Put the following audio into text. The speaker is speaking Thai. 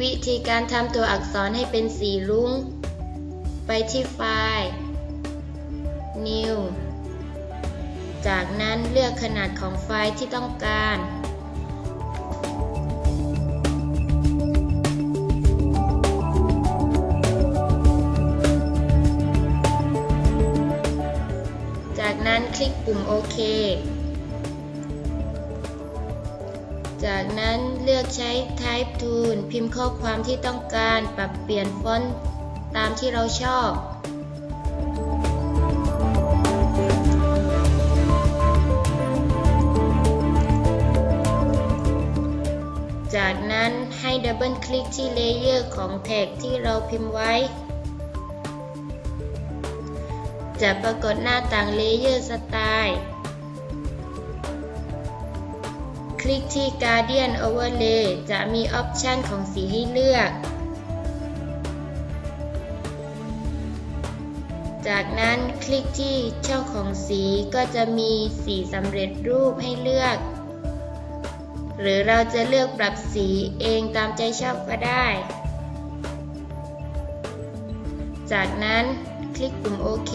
วิธีการทำตัวอักษรให้เป็นสีรุ้ง ไปที่ไฟล์ New จากนั้นเลือกขนาดของไฟล์ที่ต้องการ จากนั้นคลิกปุ่มโอเค จากนั้นเลือกใช้ Type Tool พิมพ์ข้อความที่ต้องการปรับเปลี่ยนฟอนต์ตามที่เราชอบจากนั้นให้ดับเบิลคลิกที่เลเยอร์ของแท็กที่เราพิมพ์ไว้ จะปรากฏหน้าต่างเลเยอร์สไตล์ คลิกที่ Guardian Overlay จะมีออปชันของสีให้เลือก จากนั้นคลิกที่ช่องของสีก็จะมีสีสำเร็จรูปให้เลือก หรือเราจะเลือกปรับสีเองตามใจชอบก็ได้ จากนั้นคลิกปุ่มโอเค